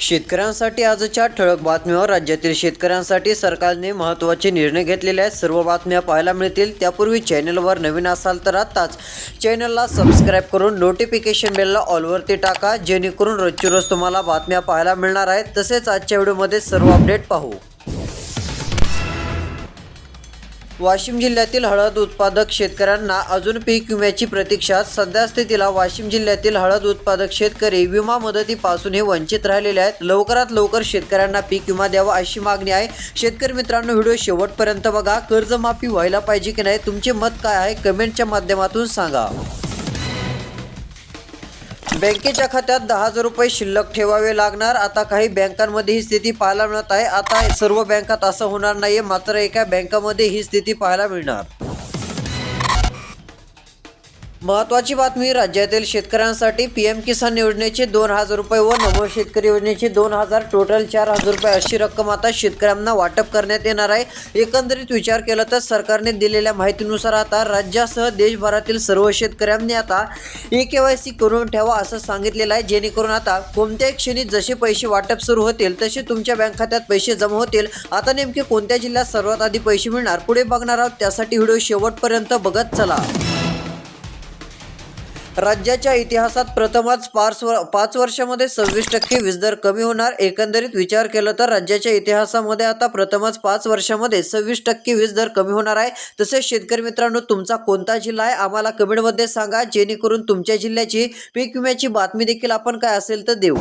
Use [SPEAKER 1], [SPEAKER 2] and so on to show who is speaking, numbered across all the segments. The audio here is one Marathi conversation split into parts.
[SPEAKER 1] शेतकऱ्यांसाठी आजच्या ठळक बातमीवर राज्यातील शेतकऱ्यांसाठी सरकारने महत्त्वाचे निर्णय घेतलेले आहेत. सर्व बातम्या पाहायला मिळतील. त्यापूर्वी चॅनलवर नवीन असाल तर आत्ताच चॅनलला सबस्क्राईब करून नोटिफिकेशन बेलला ऑलवरती टाका जेणेकरून रोजची रोज तुम्हाला बातम्या पाहायला मिळणार आहेत. तसेच आजच्या व्हिडिओमध्ये सर्व अपडेट पाहू. वाशिम जिल्ह्यातील हळद उत्पादक शेतकऱ्यांना अजून पीक विम्याची प्रतीक्षा सध्या स्थितीला वाशिम जिल्ह्यातील हळद उत्पादक शेतकरी विमा मदतीपासून हे वंचित राहिलेले आहेत. लवकरात लवकर शेतकऱ्यांना पीक विमा द्यावा अशी मागणी आहे. शेतकरी मित्रांनो व्हिडिओ शेवटपर्यंत बघा. कर्जमाफी व्हायला पाहिजे की नाही तुमचे मत काय आहे कमेंटच्या माध्यमातून सांगा. बँकेच्या खात्यात दहा हजार रुपये शिल्लक ठेवावे लागणार. आता काही बँकांमध्ये ही स्थिती पाहायला मिळत आहे. आता सर्व बँकात असं होणार नाहीये. मात्र एका बँकामध्ये ही स्थिती पाहायला मिळणार. महत्वाची बातमी राज्यातील शेतकऱ्यांसाठी पी एम किसान योजनेचे दोन हजार रुपये व नमो शेतकरी योजनेचे दोन हजार टोटल चार हजार रुपये अशी रक्कम आता शेतकऱ्यांना वाटप करण्यात येणार आहे. एकंदरीत विचार केला तर सरकारने दिलेल्या माहितीनुसार आता राज्यासह देशभरातील सर्व शेतकऱ्यांनी आता ई के वाय सी करून ठेवा असं सांगितलेलं आहे. जेणेकरून आता कोणत्याही क्षणी जसे पैसे वाटप सुरू होतील तसे तुमच्या बँक खात्यात पैसे जमा होतील. आता नेमके कोणत्या जिल्ह्यात सर्वात आधी पैसे मिळणार पुढे बघणार आहोत. त्यासाठी व्हिडिओ शेवटपर्यंत बघत चला. राज्याच्या इतिहासात प्रथमच पाच वर पाच वर्षामध्ये सव्वीस टक्के वीज दर कमी होणार एकंदरीत विचार केला तर राज्याच्या इतिहासामध्ये आता प्रथमच पाच वर्षामध्ये सव्वीस टक्के वीज दर कमी होणार आहे. तसेच शेतकरी मित्रांनो तुमचा कोणता जिल्हा आहे? आम्हाला कमेंटमध्ये सांगा जेणेकरून तुमच्या जिल्ह्याची पीक विम्याची बातमी देखील आपण काय असेल तर देऊ.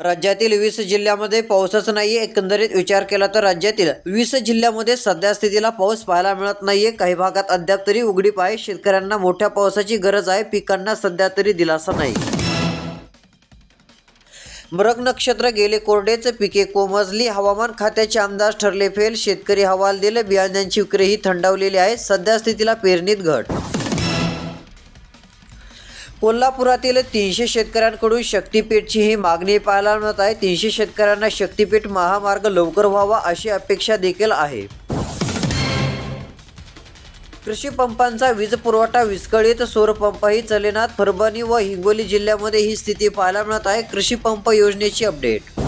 [SPEAKER 1] राज्यातील वीस जिल्ह्यामध्ये पाऊसच नाहीये. एकंदरीत विचार केला तर राज्यातील वीस जिल्ह्यामध्ये सध्या स्थितीला पाऊस पाहायला मिळत नाहीये. काही भागात अद्याप तरी उघडीप आहे. शेतकऱ्यांना मोठ्या पावसाची गरज आहे. पिकांना सध्या तरी दिलासा नाही. मृग नक्षत्र गेले कोरडेच. पिके कोमजली. हवामान खात्याचे आमदार ठरले फेल. शेतकरी हवाल दिले बियाण्यांची विक्रीही थंडावलेली आहे. सध्या स्थितीला पेरणीत घट कोल्हापुरातील तीनशे शेतकऱ्यांकडून शक्तीपीठची ही मागणी पाहायला मिळत आहे. तीनशे शेतकऱ्यांना शक्तीपीठ महामार्ग लवकर व्हावा अशी अपेक्षा देखील आहे. कृषी पंपांचा वीज पुरवठा विस्कळीत सौरपंपही चलेनात. परभणी व हिंगोली जिल्ह्यामध्ये ही स्थिती पाहायला मिळत आहे. कृषी पंप योजनेची अपडेट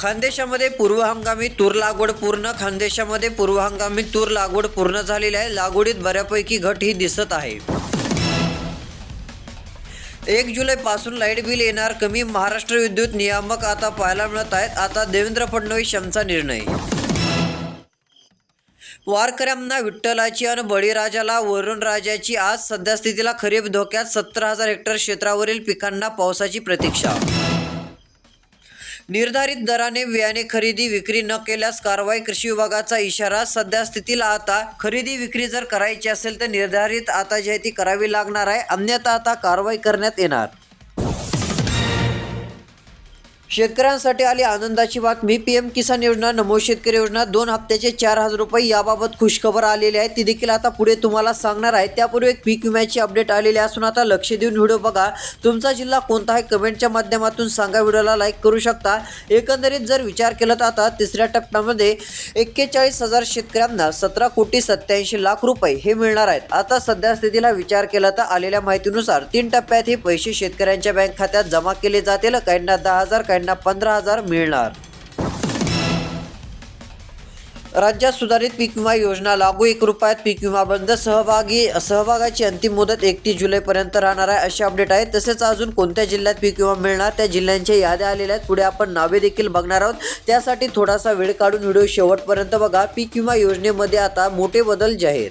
[SPEAKER 1] खानदेशामध्ये पूर्व हंगामी तूर लागवड पूर्ण खानदेशामध्ये पूर्व हंगामी तूर लागवड पूर्ण झालेली आहे. लागवडीत बऱ्यापैकी घट ही दिसत आहे. एक जुलै पासून लाइट बिल येणार कमी महाराष्ट्र विद्युत नियामक आता पाहायला मिळत आहेत. आता देवेंद्र फडणवीस यांचा निर्णय. वारकऱ्यांना विठ्ठलाची आणि बळीराजाला वरुण राजाची आज सध्या स्थितीला खरीप धोक्यात सत्तर हजार हेक्टर क्षेत्रावरील पिकांना पावसाची प्रतीक्षा निर्धारित दराने बियाणे खरेदी विक्री न केल्यास कारवाई कृषी विभागाचा इशारा सध्या स्थितीला आता खरेदी विक्री जर करायची असेल तर निर्धारित आता जी आहे ती करावी लागणार आहे. अन्यथा आता कारवाई करण्यात येणार. शेतकऱ्यांसाठी आली आनंदाची बातमी. पी एम किसान योजना नमो शेतकरी योजना दोन हप्त्याचे चार हजार रुपये याबाबत खुशखबर आलेली आहे. ती देखील आता पुढे तुम्हाला सांगणार आहे. त्यापूर्वी एक पीक विम्याची अपडेट आलेली असून आता लक्ष देऊन व्हिडिओ बघा. तुमचा जिल्हा कोणता आहे कमेंटच्या माध्यमातून सांगा. व्हिडिओला लाईक करू शकता. एकंदरीत जर विचार केला तर आता तिसऱ्या टप्प्यामध्ये एक्केचाळीस हजार शेतकऱ्यांना सतरा कोटी सत्याऐंशी लाख रुपये हे मिळणार आहेत. आता सध्या स्थितीला विचार केला तर आलेल्या माहितीनुसार तीन टप्प्यात हे पैसे शेतकऱ्यांच्या बँक खात्यात जमा केले जातील. काहींना दहा हजार काही यांना पंधरा हजार मिळणार. राज्यात सुधारित पीक विमा योजना लागू एक रुपयात पीक विमा बंद सहभागी सहभागाची अंतिम मुदत एकतीस जुलैपर्यंत राहणार आहे असे अपडेट आहेत तसेच अजून कोणत्या जिल्ह्यात पीक विमा मिळणार त्या जिल्ह्यांच्या याद्या आलेल्या आहेत. पुढे आपण नावे देखील बघणार आहोत. त्यासाठी थोडासा वेळ काढून व्हिडिओ शेवटपर्यंत बघा. पीक विमा योजनेमध्ये आता मोठे बदल जाहीर.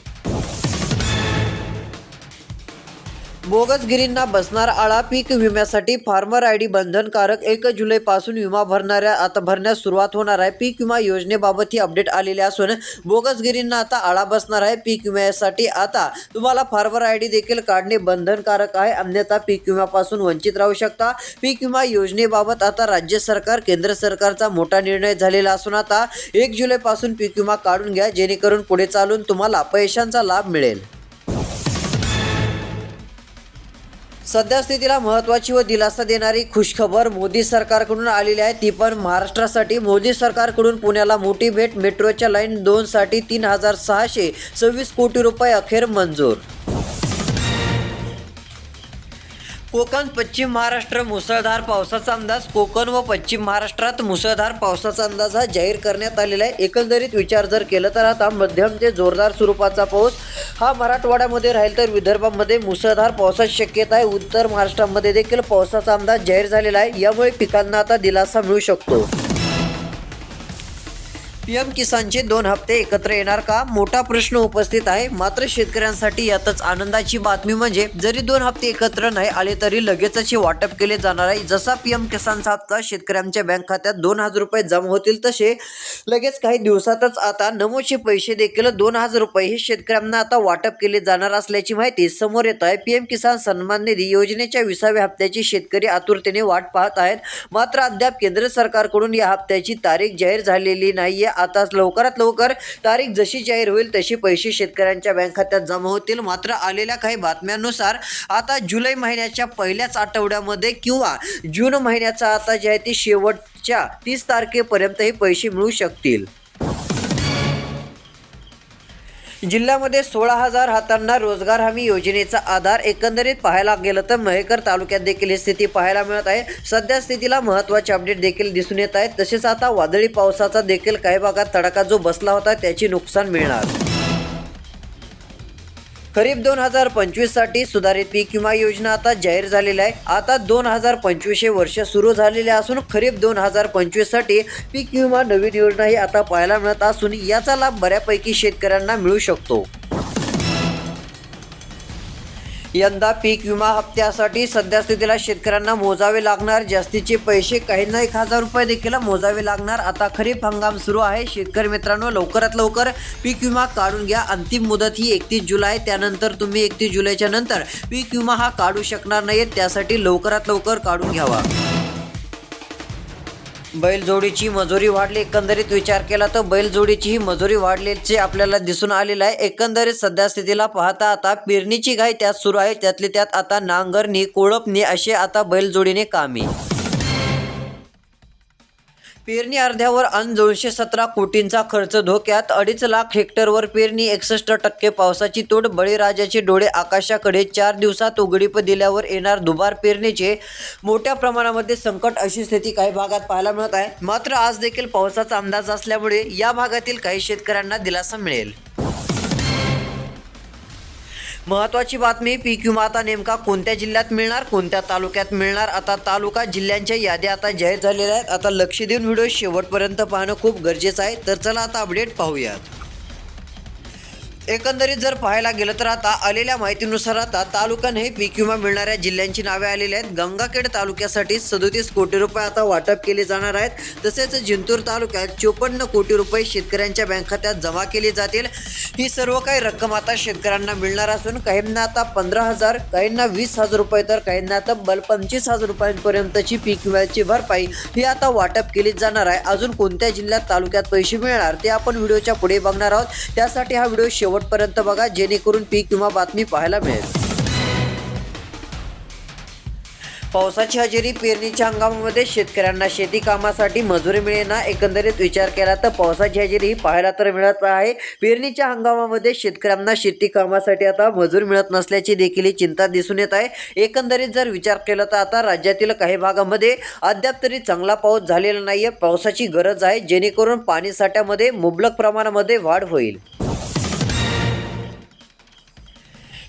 [SPEAKER 1] बोगसगिरींना बसणार आळा पीक विम्यासाठी फार्मर आय डी बंधनकारक एक जुलैपासून विमा भरणाऱ्या आता भरण्यास सुरुवात होणार आहे. पीक विमा योजनेबाबत ही अपडेट आलेली असून बोगसगिरींना आता आळा बसणार आहे पीक विम्यासाठी. आता तुम्हाला फार्मर आय डी देखील काढणे बंधनकारक आहे. अन्यथा पीक विम्यापासून वंचित राहू शकता. पीक विमा योजनेबाबत आता राज्य सरकार केंद्र सरकारचा मोठा निर्णय झालेला असून आता एक जुलैपासून पीक विमा काढून घ्या जेणेकरून पुढे चालून तुम्हाला पैशांचा लाभ मिळेल. सध्या स्थितीला महत्त्वाची व दिलासा देणारी खुशखबर मोदी सरकारकडून आलेली आहे. ती पण महाराष्ट्रासाठी. मोदी सरकारकडून पुण्याला मोठी भेट. मेट्रोच्या लाईन दोनसाठी तीन हजार सहाशे सव्वीस कोटी रुपये अखेर मंजूर. कोकण पश्चिम महाराष्ट्र मुसळधार पावसाचा अंदाज. कोकण व पश्चिम महाराष्ट्रात मुसळधार पावसाचा अंदाज हा जाहीर करण्यात आलेला आहे. एकंदरीत विचार जर केला तर आता मध्यम ते जोरदार स्वरूपाचा पाऊस हा मराठवाड्यामध्ये राहील तर विदर्भामध्ये मुसळधार पावसाची शक्यता आहे. उत्तर महाराष्ट्रामध्ये देखील पावसाचा अंदाज जाहीर झालेला आहे. यामुळे पिकांना आता दिलासा मिळू शकतो. पीएम किसानचे दोन हप्ते एकत्र येणार का? मोठा प्रश्न उपस्थित आहे. मात्र शेतकऱ्यांसाठी यातच आनंदाची बातमी म्हणजे जरी दोन हप्ते एकत्र नाही आले तरी लगेचच हे वाटप केले जाणार आहे. जसा पीएम किसानचा हप्ता शेतकऱ्यांच्या बँक खात्यात दोन हजार रुपये जमा होतील तसे लगेच काही दिवसातच आता नमोचे पैसे देखील दोन हजार रुपये हे शेतकऱ्यांना आता वाटप केले जाणार असल्याची माहिती समोर येत आहे. पीएम किसान सन्मान निधी योजनेच्या विसाव्या हप्त्याची शेतकरी आतुरतेने वाट पाहत आहेत. मात्र अद्याप केंद्र सरकारकडून या हप्त्याची तारीख जाहीर झालेली नाहीये. आता लवकरात लवकर तारीख जशी जाहीर होईल तशी पैसे शेतकऱ्यांच्या बँक खात्यात जमा होतील. मात्र आलेल्या काही बातम्यांनुसार आता जुलै महिन्याच्या पहिल्याच आठवड्यामध्ये किंवा जून महिन्याचा आता जे आहे ते शेवटच्या तीस तारखेपर्यंत हे पैसे मिळू शकतील. जिल्ह्यामध्ये सोळा हजार हातांना रोजगार हमी योजनेचा आधार एकंदरीत पाहायला गेलं तर महेकर तालुक्यात देखील ही स्थिती पाहायला मिळत आहे. सध्या स्थितीला महत्त्वाचे अपडेट देखील दिसून येत आहेत. तसेच आता वादळी पावसाचा देखील काही भागात तडाखा जो बसला होता त्याची नुकसान मिळणार. खरीप दोन हजार पंचवीससाठी सुधारित पीक विमा योजना आता जाहीर झालेली आहे. आता दोन हजार पंचवीस हे वर्ष सुरू झालेले असून खरीप दोन हजार पंचवीससाठी पीक विमा नवीन योजना ही आता पाहायला मिळत असून याचा लाभ बऱ्यापैकी शेतकऱ्यांना मिळू शकतो. यंदा पीक विमा हप्त्यासाठी सध्या स्थितीला शेतकऱ्यांना मोजावे लागणार. जास्तीचे पैसे काहींना एक हजार रुपये देखील मोजावे लागणार. आता खरीप हंगाम सुरू आहे. शेतकरी मित्रांनो लवकरात लवकर पीक विमा काढून घ्या. अंतिम मुदत ही एकतीस जुलै. त्यानंतर तुम्ही एकतीस जुलैच्या नंतर पीक विमा हा काढू शकणार नाहीत. त्यासाठी लवकरात लवकर काढून घ्यावा. बैलजोडीची मजुरी वाढली. एकंदरीत विचार केला तर बैलजोडीची ही मजुरी वाढल्याचे आपल्याला दिसून आलेलं आहे. एकंदरीत सध्या स्थितीला पाहता आता पेरणीची घाई त्यात सुरू आहे. त्यातली त्यात आता नांगरणी कोळपणी असे आता बैलजोडीने कामी. पेरणी अर्ध्यावर अन दोनशे सतरा कोटींचा खर्च धोक्यात. अडीच लाख हेक्टरवर पेरणी एकसष्ट टक्के पावसाची तोड बळीराजाचे डोळे आकाशाकडे. चार दिवसात उघडीप दिल्यावर येणार दुबार पेरणीचे मोठ्या प्रमाणामध्ये संकट अशी स्थिती काही भागात पाहायला मिळत आहे. मात्र आज देखील पावसाचा अंदाज असल्यामुळे या भागातील काही शेतकऱ्यांना दिलासा मिळेल. महत्वाची बातमी पीक क्यू. माता नेमका कोणत्या जिल्ह्यात मिळणार कोणत्या तालुक्यात मिळणार? आता तालुका जिल्ह्यांच्या याद्या आता जाहीर झालेल्या आहेत. आता लक्ष देऊन व्हिडिओ शेवटपर्यंत पाहणं खूप गरजेचं आहे. तर चला आता अपडेट पाहूयात. एकंदरीत जर पाहायला गेलं तर आता आलेल्या माहितीनुसार आता तालुक्याने पीक विमा मिळणाऱ्या जिल्ह्यांची नावे आलेली आहेत. गंगाखेड तालुक्यासाठी सदोतीस कोटी रुपये आता वाटप केले जाणार आहेत. तसेच जिंतूर तालुक्यात चोपन्न कोटी रुपये शेतकऱ्यांच्या बँक खात्यात जमा केली जातील. ही सर्व काही रक्कम आता शेतकऱ्यांना मिळणार असून काहींना आता पंधरा हजार काहींना वीस हजार रुपये तर काहींना आता बल पंचवीस हजार रुपयांपर्यंतची पीक विम्याची भरपाई ही आता वाटप केली जाणार आहे. अजून कोणत्या जिल्ह्यात तालुक्यात पैसे मिळणार ते आपण व्हिडिओच्या पुढे बघणार आहोत. त्यासाठी हा व्हिडिओ शेवटपर्यंत बघा जेणेकरून पीक किंवा बातमी पाहायला मिळेल. पावसाची हजेरी पेरणीच्या हंगामामध्ये शेतकऱ्यांना शेती कामासाठी मजुरी मिळेना एकंदरीत विचार केला तर पावसाची हजेरी ही पाहायला तर मिळत आहे. पेरणीच्या हंगामामध्ये शेतकऱ्यांना शेती कामासाठी आता मजूर मिळत नसल्याची देखील ही चिंता दिसून येत आहे. एकंदरीत जर विचार केला तर आता राज्यातील काही भागामध्ये अद्याप तरी चांगला पाऊस झालेला नाही आहे पावसाची गरज आहे जेणेकरून पाणी साठ्यामध्ये मुबलक प्रमाणामध्ये वाढ होईल.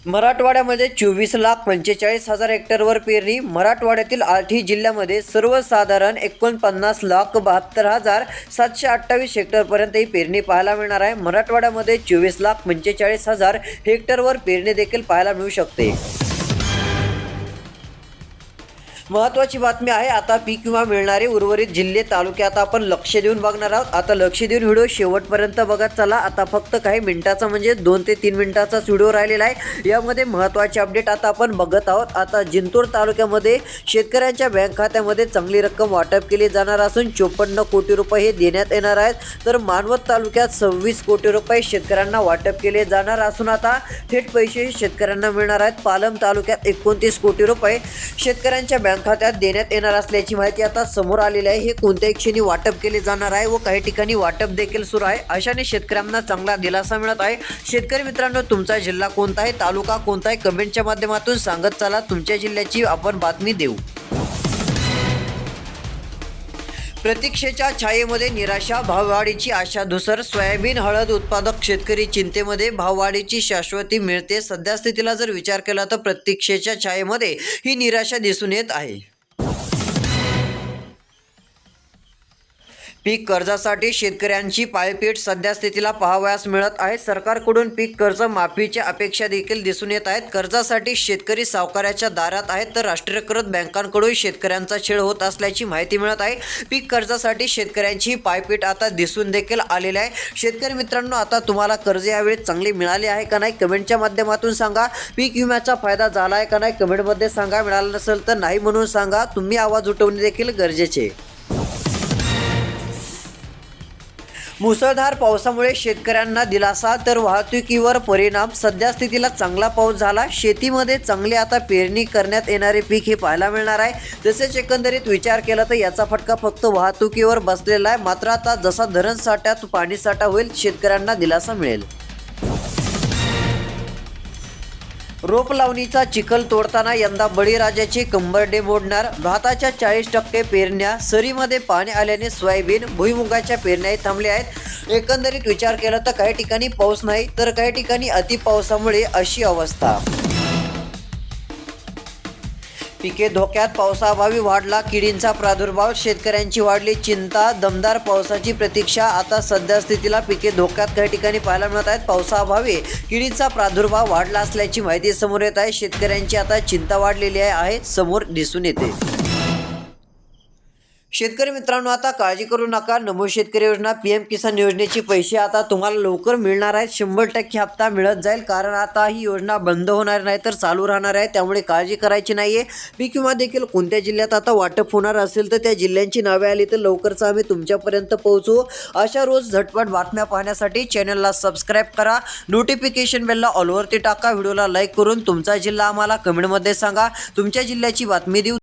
[SPEAKER 1] मराठवाड्यामध्ये चोवीस लाख पंचेचाळीस हजार हेक्टरवर पेरणी. मराठवाड्यातील आठही जिल्ह्यामध्ये सर्वसाधारण एकोणपन्नास लाख बहात्तर हजार सातशे अठ्ठावीस हेक्टरपर्यंत ही पेरणी पाहायला मिळणार आहे. मराठवाड्यामध्ये चोवीस लाख पंचेचाळीस हजार हेक्टरवर पेरणी देखील पाहायला मिळू शकते. महत्वाची बातमी आहे आता पीक विमा मिळणारे उर्वरित जिल्हे तालुके आता आपण लक्ष देऊन बघणार आहोत. आता लक्ष देऊन व्हिडिओ शेवटपर्यंत बघत चला आता फक्त काही मिनिटाचा म्हणजे दोन ते तीन मिनिटाचाच व्हिडिओ राहिलेला आहे. यामध्ये महत्त्वाचे अपडेट आता आपण बघत आहोत. आता जिंतूर तालुक्यामध्ये शेतकऱ्यांच्या बँक खात्यामध्ये चांगली रक्कम वाटप केली जाणार असून चोपन्न कोटी रुपये हे देण्यात येणार आहेत. तर मानवत तालुक्यात सव्वीस कोटी रुपये शेतकऱ्यांना वाटप केले जाणार असून आता थेट पैसे शेतकऱ्यांना मिळणार आहेत. पालम तालुक्यात एकोणतीस कोटी रुपये शेतकऱ्यांच्या बँक बँक खात्यात देण्यात येणार असल्याची माहिती आता समोर आलेली आहे. हे कोणत्याही क्षणी वाटप केले जाणार आहे व काही ठिकाणी वाटप देखील सुरू आहे. अशाने शेतकऱ्यांना चांगला दिलासा मिळत आहे. शेतकरी मित्रांनो तुमचा जिल्हा कोणता आहे? तालुका कोणता आहे? कमेंटच्या माध्यमातून सांगत चला. तुमच्या जिल्ह्याची आपण बातमी देऊ. प्रतीक्षेच्या छायेमध्ये निराशा भाववाढीची आशा धुसर सोयाबीन हळद उत्पादक शेतकरी चिंतेमध्ये भाववाढीची शाश्वती मिळते. सध्या स्थितीला जर विचार केला तर प्रतीक्षेच्या छायेमध्ये ही निराशा दिसून येत आहे. पीक कर्जासाठी शेतकऱ्यांची पायपीट सध्या स्थितीला पाहावयास मिळत आहे. सरकारकडून पीक कर्ज माफीच्या अपेक्षा देखील दिसून येत आहेत. कर्जासाठी शेतकरी सावकाराच्या दारात आहेत तर राष्ट्रीयकृत बँकांकडून शेतकऱ्यांचा छेड होत असल्याची माहिती मिळत आहे. पीक कर्जासाठी शेतकऱ्यांची पायपीट आता दिसून देखील आलेली आहे. शेतकरी मित्रांनो आता तुम्हाला कर्ज यावेळी चांगले मिळाले आहे का नाही कमेंटच्या माध्यमातून सांगा. पीक विम्याचा फायदा झाला आहे का नाही कमेंटमध्ये सांगा. मिळाला नसेल तर नाही म्हणून सांगा. तुम्ही आवाज उठवणे देखील गरजेचे मुसळधार पावसामुळे शेतकऱ्यांना दिलासा तर वाहतुकीवर परिणाम. सध्या स्थितीला चांगला पाऊस झाला. शेतीमध्ये चांगली आता पेरणी करण्यात येणारे पीक हे पाहायला मिळणार आहे. तसेच एकंदरीत विचार केला तर याचा फटका फक्त वाहतुकीवर बसलेला आहे. मात्र आता जसा धरण साठ्यात पाणी साठा होईल शेतकऱ्यांना दिलासा मिळेल. रोप लावणीचा चिखल तोडताना यंदा बळीराजाची कंबरडे मोडणार. भाताच्या चाळीस टक्के पेरण्या सरीमध्ये पाणी आल्याने सोयाबीन भुईमुगाच्या पेरण्याही थांबल्या आहेत. एकंदरीत विचार केला तर काही ठिकाणी पाऊस नाही तर काही ठिकाणी अति पावसामुळे अशी अवस्था. पिके धोक्यात पावसाअभावी वाढला किडींचा प्रादुर्भाव शेतकऱ्यांची वाढली चिंता दमदार पावसाची प्रतीक्षा. आता सध्या स्थितीला पिके धोक्यात काही ठिकाणी पाहायला मिळत आहेत. पावसाअभावी किडींचा प्रादुर्भाव वाढला असल्याची माहिती समोर येत आहे. शेतकऱ्यांची आता चिंता वाढलेली आहे समोर दिसून येते. शेतकरी मित्रांनो आता काळजी करू नका. नमो शेतकरी योजना पी एम किसान योजनेचे पैसे आता तुम्हाला लवकर मिळणार आहेत. शंभर टक्के हप्ता मिळत जाईल. कारण आता ही योजना बंद होणार नाही तर चालू राहणार आहे. त्यामुळे काळजी करायची नाही आहे मी किंवा देखील कोणत्या जिल्ह्यात आता वाटप होणार असेल तर त्या जिल्ह्यांची नावे आली तर लवकरच आम्ही तुमच्यापर्यंत पोहोचू. अशा रोज झटपट बातम्या पाहण्यासाठी चॅनलला सबस्क्राईब करा. नोटिफिकेशन बेलला ऑलवरती टाका. व्हिडिओला लाईक करून तुमचा जिल्हा आम्हाला कमेंटमध्ये सांगा. तुमच्या जिल्ह्याची बातमी देऊ